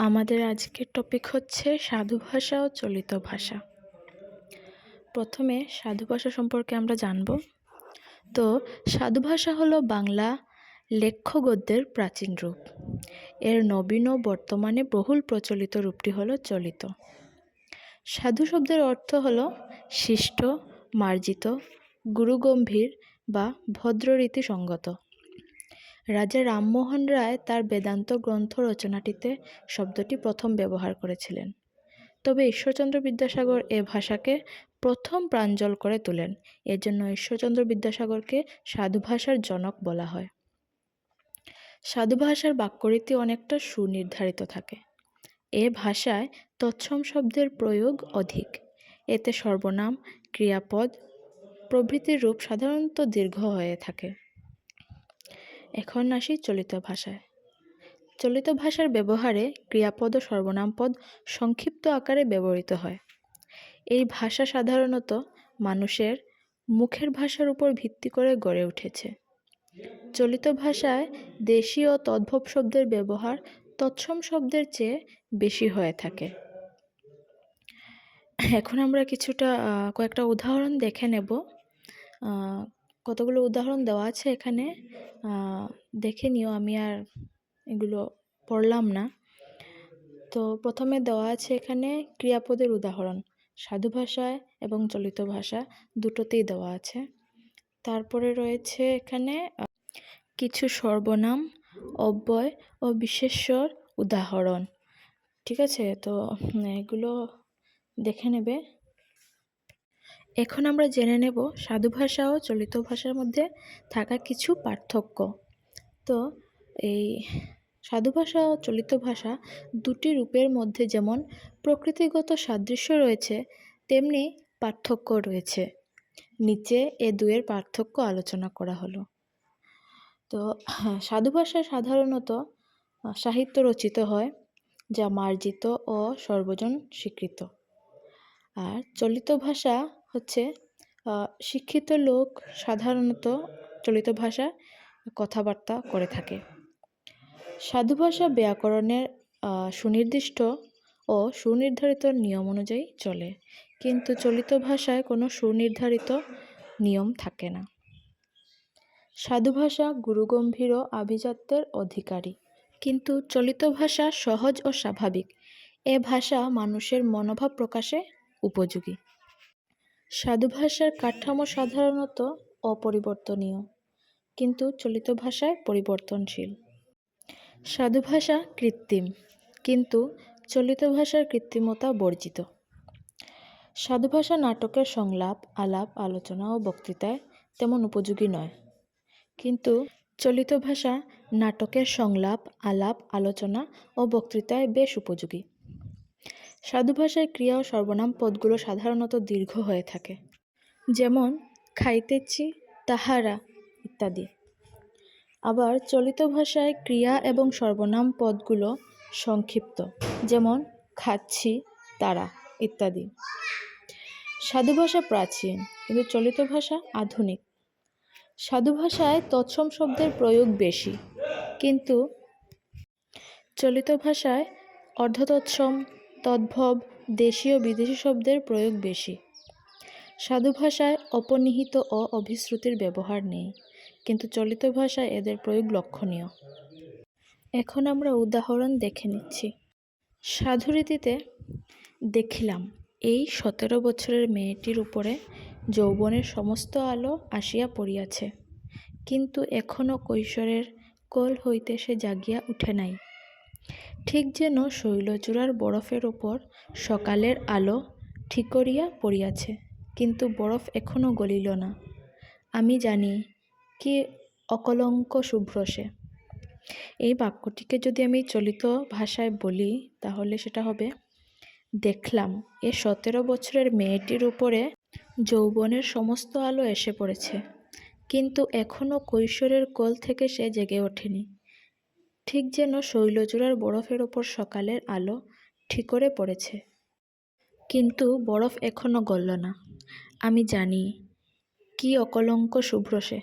আমাদের আজকের টপিক হচ্ছে সাধু ভাষা ও চলিত ভাষা। প্রথমে সাধু ভাষা সম্পর্কে আমরা জানব। তো সাধু ভাষা হলো বাংলা লেখ্য গদ্যের প্রাচীন রূপ। এর নবীন ও বর্তমানে বহুল প্রচলিত রূপটি হলো চলিত। সাধু শব্দের অর্থ হলো শিষ্ট, মার্জিত, গুরুগম্ভীর বা ভদ্ররীতি সঙ্গত রাজা রামমোহন রায় তার বেদান্ত গ্রন্থ রচনাটিতে শব্দটি প্রথম ব্যবহার করেছিলেন। তবে ঈশ্বরচন্দ্র বিদ্যাসাগর এ ভাষাকে প্রথম প্রাঞ্জল করে তোলেন। এজন্য ঈশ্বরচন্দ্র বিদ্যাসাগরকে সাধু ভাষার জনক বলা হয়। সাধু ভাষার বাক্যরীতি অনেকটা সুনির্ধারিত থাকে। এ ভাষায় তৎসম শব্দের প্রয়োগ অধিক। এতে সর্বনাম, ক্রিয়াপদ প্রভৃতির রূপ সাধারণত দীর্ঘ হয়ে থাকে। এখন আসি চলিত ভাষায়। চলিত ভাষার ব্যবহারে ক্রিয়াপদ ও সর্বনাম পদ সংক্ষিপ্ত আকারে ব্যবহৃত হয়। এই ভাষা সাধারণত মানুষের মুখের ভাষার উপর ভিত্তি করে গড়ে উঠেছে। চলিত ভাষায় দেশীয় ও তদ্ভব শব্দের ব্যবহার তৎসম শব্দের চেয়ে বেশি হয়ে থাকে। এখন আমরা কিছুটা কয়েকটা উদাহরণ দেখে নেব। কতগুলো উদাহরণ দেওয়া আছে এখানে? দেখে নিও, আমি আর এগুলো পড়লাম না। তো প্রথমে দেওয়া আছে এখানে ক্রিয়াপদের উদাহরণ, সাধু ভাষায় এবং চলিত ভাষা দুটোতেই দেওয়া আছে। তারপরে রয়েছে এখানে কিছু সর্বনাম, অব্যয় ও বিশেষ্যর উদাহরণ। ঠিক আছে? তো এগুলো দেখে নেবে। এখন আমরা জেনে নেব সাধু ভাষা ও চলিত ভাষার মধ্যে থাকা কিছু পার্থক্য। তো এই সাধু ভাষা ও চলিত ভাষা দুটি রূপের মধ্যে যেমন প্রকৃতিগত সাদৃশ্য রয়েছে, তেমনি পার্থক্য রয়েছে। নিচে এ দুয়ের পার্থক্য আলোচনা করা হলো। তো সাধু ভাষায় সাধারণত সাহিত্য রচিত হয়, যা মার্জিত ও সর্বজন স্বীকৃত। আর চলিত ভাষা হচ্ছে শিক্ষিত লোক সাধারণত চলিত ভাষা কথাবার্তা করে থাকে। সাধু ভাষা ব্যাকরণের সুনির্দিষ্ট ও সুনির্ধারিত নিয়ম অনুযায়ী চলে, কিন্তু চলিত ভাষায় কোনো সুনির্ধারিত নিয়ম থাকে না। সাধু ভাষা গুরুগম্ভীর ও আভিজাত্যের অধিকারী, কিন্তু চলিত ভাষা সহজ ও স্বাভাবিক। এ ভাষা মানুষের মনোভাব প্রকাশে উপযোগী। সাধু ভাষার কাঠামো সাধারণত অপরিবর্তনীয়, কিন্তু চলিত ভাষায় পরিবর্তনশীল। সাধু ভাষা কৃত্রিম, কিন্তু চলিত ভাষার কৃত্রিমতা বর্জিত। সাধু ভাষা নাটকের সংলাপ, আলাপ, আলোচনা ও বক্তৃতায় তেমন উপযোগী নয়, কিন্তু চলিত ভাষা নাটকের সংলাপ, আলাপ, আলোচনা ও বক্তৃতায় বেশ উপযোগী। সাধু ভাষায় ক্রিয়া ও সর্বনাম পদগুলো সাধারণত দীর্ঘ হয়ে থাকে। যেমন, খাইতেছি, তাহারা ইত্যাদি। আবার চলিত ভাষায় ক্রিয়া এবং সর্বনাম পদগুলো সংক্ষিপ্ত, যেমন, খাচ্ছি, তারা ইত্যাদি। সাধু ভাষা প্রাচীন, কিন্তু চলিত ভাষা আধুনিক। সাধু ভাষায় তৎসম শব্দের প্রয়োগ বেশি, কিন্তু চলিত ভাষায় অর্ধতৎসম তদ্ভব দেশীয় বিদেশি শব্দের প্রয়োগ বেশি। সাধু ভাষায় অপনিহিত ও অভিশ্রুতির ব্যবহার নেই, কিন্তু চলিত ভাষায় এদের প্রয়োগ লক্ষণীয়। এখন আমরা উদাহরণ দেখে নিচ্ছি। সাধুরীতিতে দেখিলাম, এই সতেরো বছরের মেয়েটির উপরে যৌবনের সমস্ত আলো আসিয়া পড়িয়াছে, কিন্তু এখনও কৈশোরের কোল হইতে সে জাগিয়া উঠে নাই। ঠিক যেন শৈলচূড়ার বরফের ওপর সকালের আলো ঠিকরিয়া পড়িয়াছে, কিন্তু বরফ এখনও গলিল না। আমি জানি কি অকলঙ্ক শুভ্র সে। এই বাক্যটিকে যদি আমি চলিত ভাষায় বলি, তাহলে সেটা হবে, দেখলাম এ সতেরো বছরের মেয়েটির উপরে যৌবনের সমস্ত আলো এসে পড়েছে, কিন্তু এখনও কৈশোরের কোল থেকে সে জেগে ওঠেনি। ঠিক যেন শৈলচূড়ার বরফের ওপর সকালের আলো ঠিকরে পড়েছে। কিন্তু বরফ এখনও গলল না। আমি জানি, কি অকলঙ্ক শুভ্র সে।